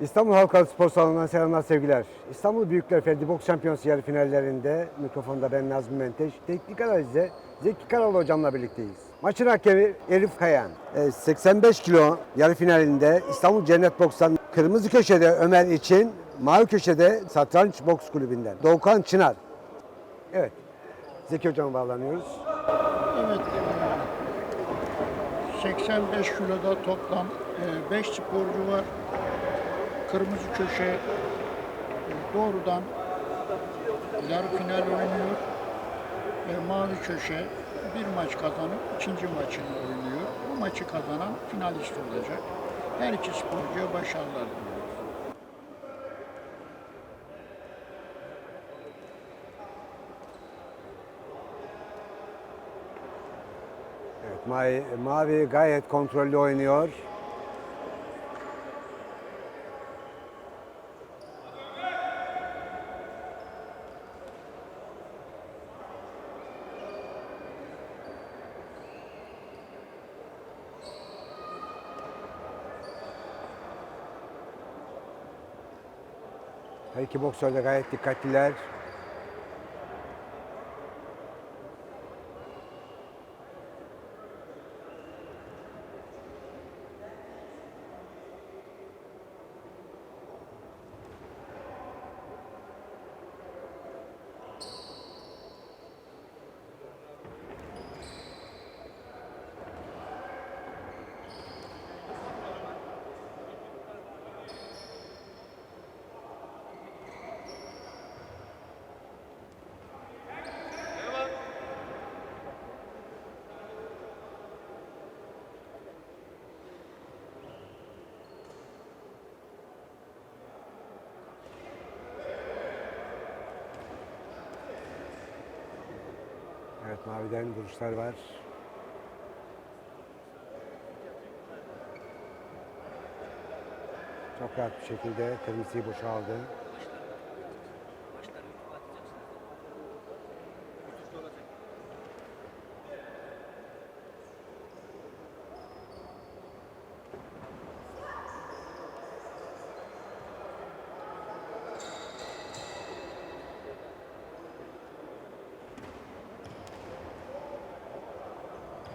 İstanbul Halkalı Spor Salonu'ndan selamlar sevgiler. İstanbul Büyükler Ferdi Boks Şampiyonası yarı finallerinde mikrofonda ben Nazmi Menteş. Teknik analizde Zeki Karalı hocamla birlikteyiz. Maçın hakemi Elif Kayan. E, 85 kilo yarı finalinde İstanbul Cennet Boks'tan kırmızı köşede Ömer için, mavi köşede Satranç Boks Kulübü'nden Doğukan Çınar. Evet. Zeki hocama bağlanıyoruz. Evet. e, 85 kiloda toplam 5 sporcu var. Kırmızı köşe e, doğrudan yarı final oynuyor. Ve mavi köşe bir maç kazanıp ikinci maçını oynuyor. Bu maçı kazanan finalist olacak. Her iki sporcuya başarılar diliyoruz. Evet, mavi, mavi gayet kontrollü oynuyor. Her iki boksör de gayet dikkatliler. Evet maviden vuruşlar var. Çok rahat bir şekilde kırmızıyı boşaldı.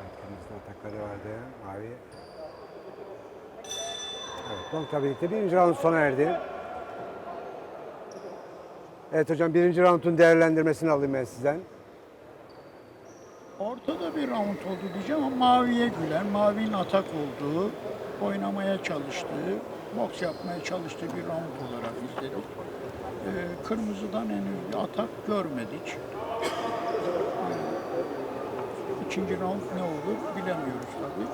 Evet, kırmızı vardı. Mavi. Evet, Long'la birlikte birinci round sona erdi. Evet hocam birinci roundun değerlendirmesini alayım ben sizden. Ortada bir round oldu diyeceğim ama maviye gülen, mavinin atak olduğu, oynamaya çalıştığı, boks yapmaya çalıştığı bir round olarak izledik. Ee, kırmızıdan henüz bir atak görmedik. İkinci round ne olur bilemiyoruz tabii.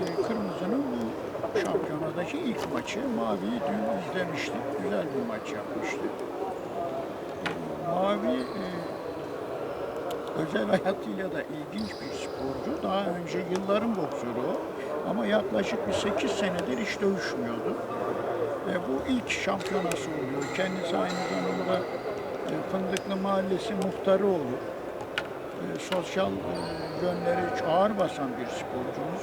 Ee, kırmızının bu şampiyonadaki ilk maçı, maviyi dün izlemiştik. Güzel bir maç yapmıştı. Ee, mavi e, özel hayatıyla da ilginç bir sporcu. Daha önce yılların boksörü o. Ama yaklaşık bir 8 senedir hiç dövüşmüyordu. E, bu ilk şampiyonası oluyor. Kendisi aynı zamanda e, Fındıklı Mahallesi muhtarı olur. E, sosyal e, yönleri ağır basan bir sporcumuz.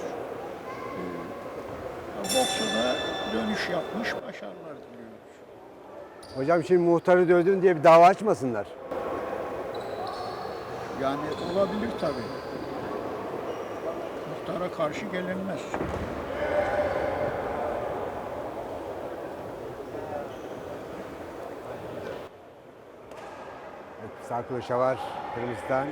E, boksa da dönüş yapmış, başarılar diliyoruz. Hocam şimdi muhtarı dövdün diye bir dava açmasınlar. Yani olabilir tabii. Muhtara karşı gelinmez. Evet, sağ kılıça var kırmızıdan.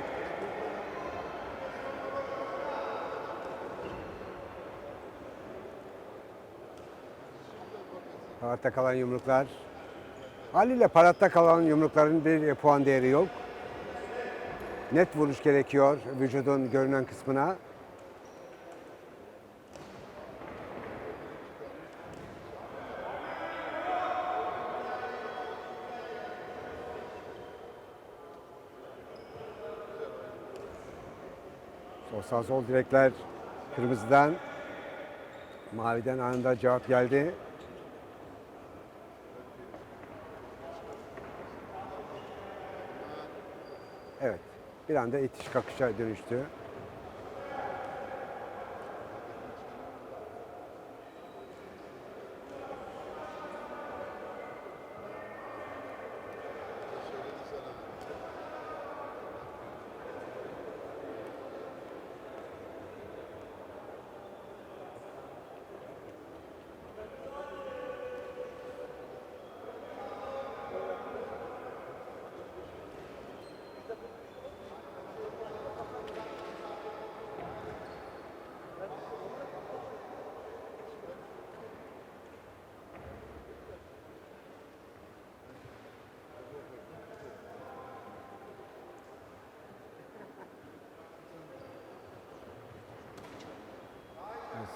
Paratta kalan yumruklar. Haliyle paratta kalan yumrukların bir puan değeri yok. Net vuruş gerekiyor vücudun görünen kısmına. Sağ sol direkler kırmızıdan. Maviden anında cevap geldi. Evet. Bir anda itiş kakışa dönüştü.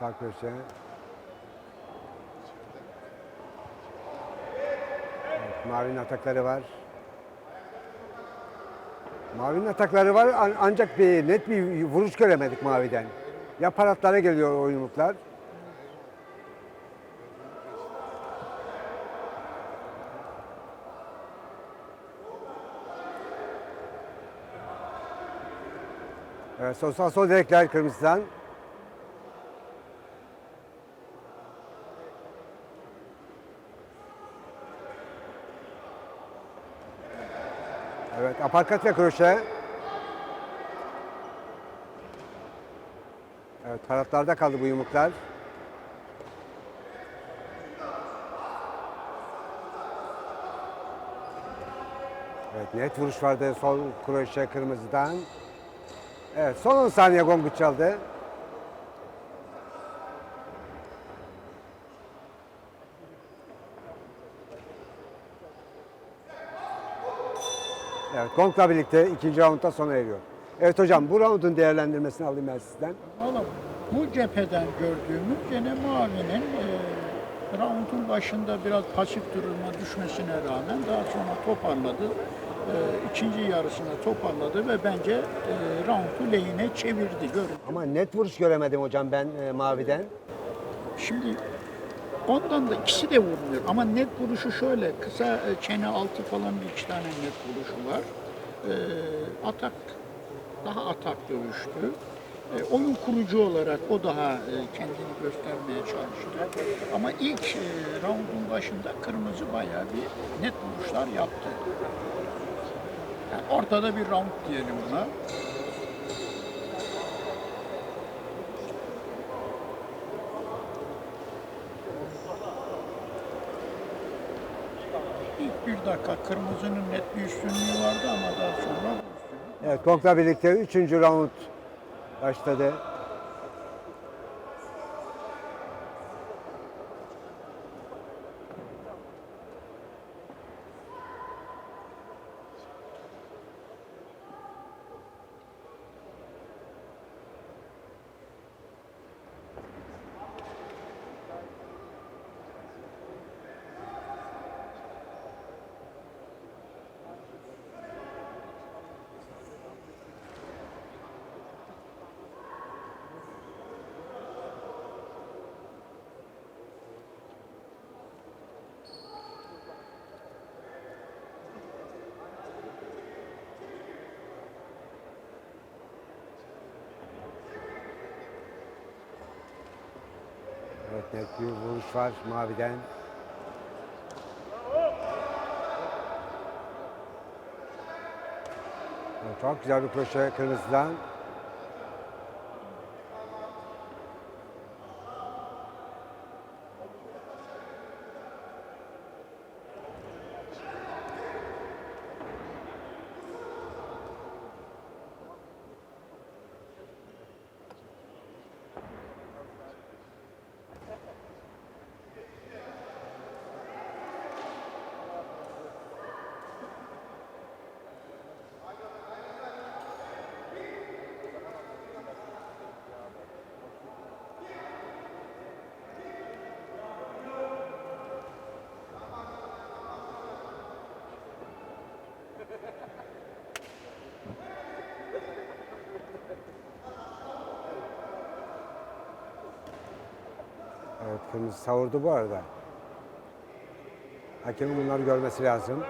Sağ köşe. Evet, Mavi'nin atakları var. Mavi'nin atakları var an- ancak bir net bir vuruş göremedik Mavi'den. Ya paratlara geliyor o yumruklar. Evet, sol sağ sol direkler kırmızıdan. Evet, aparkat ve kroşe. Evet, taraflarda kaldı bu yumruklar. Evet, net vuruş vardı sol kroşe kırmızıdan. Evet, son 10 saniye gongu çaldı. Evet, gongla birlikte ikinci roundda sona eriyor. Evet hocam, bu roundun değerlendirmesini alayım ben sizden. Valla bu cepheden gördüğümüz gene Mavi'nin e, roundun başında biraz pasif duruma düşmesine rağmen daha sonra toparladı. E, ikinci yarısında toparladı ve bence e, roundu lehine çevirdi. Görün. Ama net vuruş göremedim hocam ben e, Mavi'den. Şimdi ondan da ikisi de vurmuyor ama net vuruşu şöyle kısa e, çene altı falan bir iki tane net vuruşu var. E, atak daha atak dövüştü. E, oyun kurucu olarak o daha e, kendini göstermeye çalıştı. Ama ilk roundun başında kırmızı bayağı bir net vuruşlar yaptı. Yani ortada bir round diyelim buna. Dakika kırmızının net bir üstünlüğü vardı ama daha sonra Evet, gongla birlikte üçüncü round başladı. Evet, net bir vuruş var Mavi'den. Çok güzel bir kroşe kırmızıdan. Evet, kırmızı savurdu bu arada. Hakemin bunları görmesi lazım.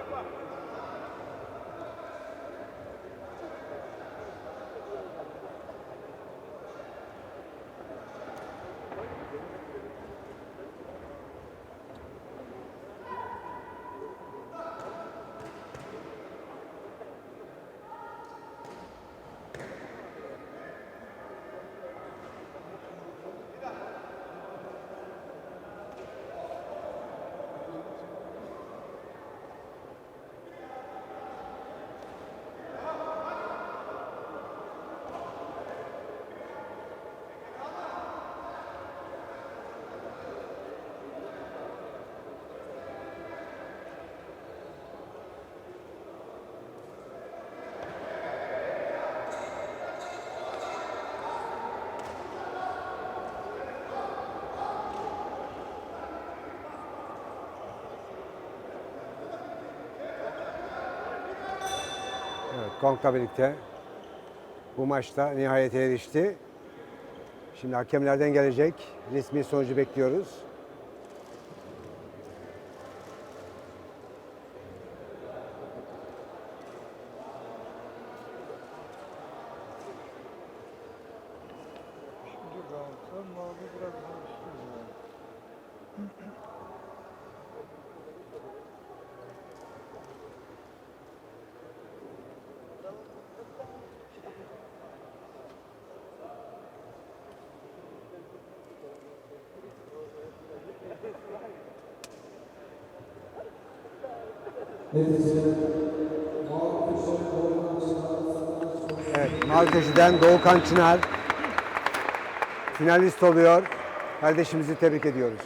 Gong'la birlikte bu maçta nihayete erişti. Şimdi hakemlerden gelecek resmi sonucu bekliyoruz. Şimdi Galatasaray mavi biraz daha üstün yani. Evet, Mavi Köşe'den Doğukan Çınar finalist oluyor. Kardeşimizi tebrik ediyoruz.